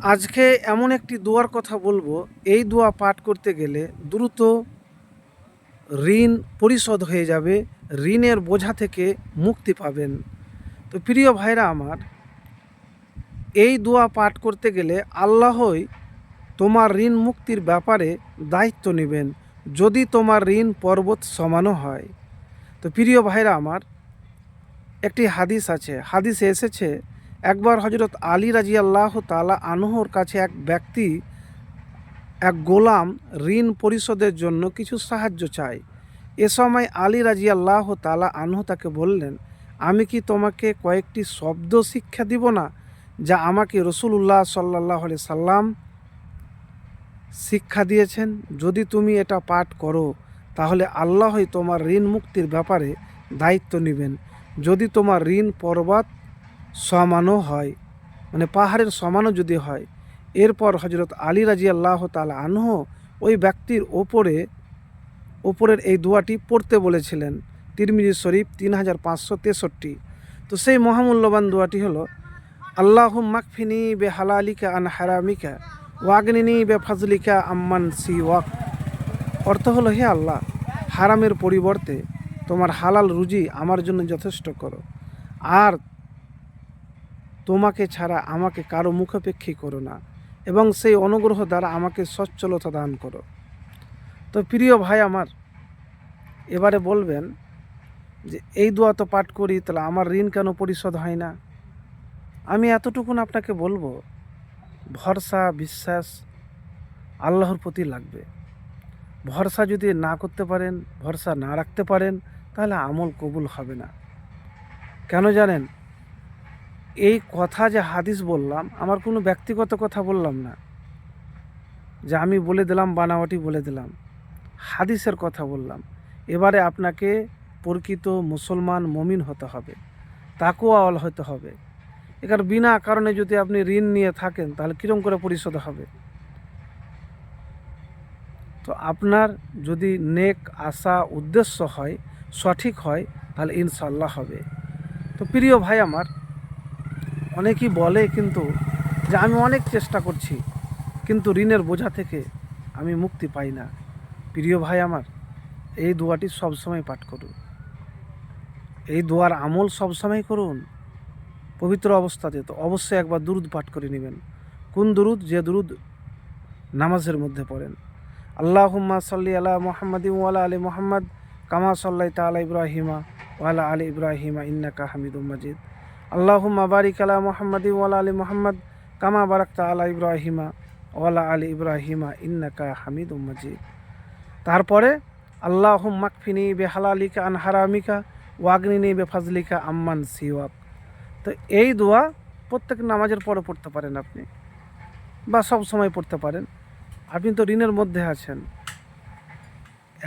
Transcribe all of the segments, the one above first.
আজকে এমন একটি দোয়ার কথা বলব, এই দোয়া পাঠ করতে গেলে দ্রুত ঋণ পরিশোধ হয়ে যাবে, ঋণের বোঝা থেকে মুক্তি পাবেন। তো প্রিয় ভাইরা আমার, এই দোয়া পাঠ করতে গেলে আল্লাহই তোমার ঋণ মুক্তির ব্যাপারে দায়িত্ব নেবেন, যদি তোমার ঋণ পর্বত সমানো হয়। তো প্রিয় ভাইরা আমার, একটি হাদিস আছে, হাদিসে এসেছে একবার হজরত আলী রাজি আল্লাহ তালা আনহর কাছে এক ব্যক্তি, এক গোলাম ঋণ পরিশোধের জন্য কিছু সাহায্য চায়। এ সময় আলী রাজি আল্লাহ তালা আনহ তাকে বললেন, আমি কি তোমাকে কয়েকটি শব্দ শিক্ষা দিব না যা আমাকে রসুল্লাহ সাল্লাহ সাল্লাম শিক্ষা দিয়েছেন? যদি তুমি এটা পাঠ করো, তাহলে আল্লাহই তোমার ঋণ মুক্তির ব্যাপারে দায়িত্ব নেবেন। যদি তোমার ঋণ পর্বত সমানও হয়। মানে পাহাড়ের সমানও যদি হয়। এরপর হজরত আলী রাজি আল্লাহ তালা আনহ ওই ব্যক্তির ওপরে, ওপরের এই দোয়াটি পড়তে বলেছিলেন। তিরমিজি শরীফ তিন হাজার পাঁচশো তেষট্টি। তো সেই মহামূল্যবান দোয়াটি হলো আল্লাহ মাকফিনি বে হালালিকা আন হারামিকা ওয়াগনিনি বে ফাজলিকা আম্মান সি ওয়াক অর্থ হলো, হে আল্লাহ, হারামের পরিবর্তে তোমার হালাল রুজি আমার জন্য যথেষ্ট করো। আর তোমাকে ছাড়া আমাকে কারও মুখাপেক্ষী করো না এবং সেই অনুগ্রহ দ্বারা আমাকে সচ্ছলতা দান করো। তো প্রিয় ভাই আমার, এবারে বলবেন যে এই দোয়া তো পাঠ করি, তাহলে আমার ঋণ কেন পরিশোধ হয় না? আমি এতটুকুন আপনাকে বলব, ভরসা, বিশ্বাস আল্লাহর প্রতি লাগবে। ভরসা যদি না করতে পারেন, ভরসা না রাখতে পারেন, তাহলে আমল কবুল হবে না। কেন জানেন? এই কথা যে হাদিস বললাম, আমার কোনো ব্যক্তিগত কথা বললাম না। যে আমি বলে দিলাম, বানাওয়াটি বলে দিলাম। হাদিসের কথা বললাম। এবারে আপনাকে প্রকৃত মুসলমান মমিন হতে হবে। তাকুয়াওয়াল হতে হবে। এখানে বিনা কারণে যদি আপনি ঋণ নিয়ে থাকেন, তাহলে কীরকম করে পরিশোধ হবে? তো আপনার যদি নেক আশা উদ্দেশ্য হয়, সঠিক হয়, তাহলে ইনশাল্লাহ হবে। তো প্রিয় ভাই আমার অনেকেই বলে কিন্তু যে আমি অনেক চেষ্টা করছি, কিন্তু ঋণের বোঝা থেকে আমি মুক্তি পাই না। প্রিয় ভাই আমার, এই দোয়াটি সবসময় পাঠ করুন। এই দোয়ার আমল সবসময় করুন। পবিত্র অবস্থাতে তো অবশ্যই একবার দুরুদ পাঠ করে নেবেন। কোন দুরুদ? যে দুরুদ নামাজের মধ্যে পড়েন। আল্লাহুম্মা সাল্লি আলা মোহাম্মদ ওয়ালা আলী মোহাম্মদ, কামা সাল্লাই তালা ইব্রাহিমা ওয়ালা আলী ইব্রাহিমা ইন্নাকা হামিদুম মাজিদ। আল্লাহুম্মা বারিক আলা মোহাম্মদ ওয়ালা আলী মোহাম্মদ কামা বারাকতা আলা ইব্রাহিমা ওয়ালা আলী ইব্রাহিমা ইন্নাকা হামিদুম মাজিদ। তারপরে আল্লাহ মাকফিনি বে হালালিকা আন হারামিকা ওয়াগনিনি বে ফাজলিকা আম্মান সিওয়াক। তো এই দোয়া প্রত্যেক নামাজের পরে পড়তে পারেন আপনি বা সব সময় পড়তে পারেন। আপনি তো ঋণের মধ্যে আছেন।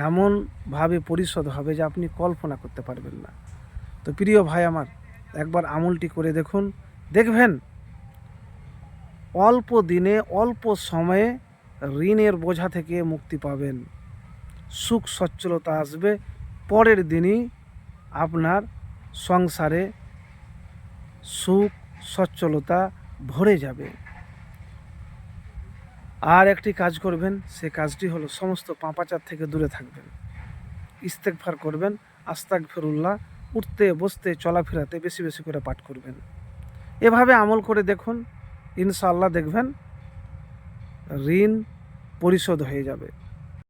এমনভাবে পরিশোধ হবে যে আপনি কল্পনা করতে পারবেন না। তো প্রিয় ভাই আমার একবার আমলটি করে দেখুন। দেখবেন, অল্প দিনে, অল্প সময়ে ঋণের বোঝা থেকে মুক্তি পাবেন। সুখ, সচ্ছলতা আসবে। পরের দিনই আপনার সংসারে সুখ, সচ্ছলতা ভরে যাবে। আর একটি কাজ করবেন, সে কাজটি হলো সমস্ত পাঁপাচার থেকে দূরে থাকবেন। ইস্তেকফার করবেন আস্তাক ফেরুল্লাহ উঠতে, বসতে, চলাফেরাতে বেশি বেশি করে পাঠ করবেন। এভাবে আমল করে দেখুন ইনশাল্লাহ দেখবেন ঋণ পরিশোধ হয়ে যাবে।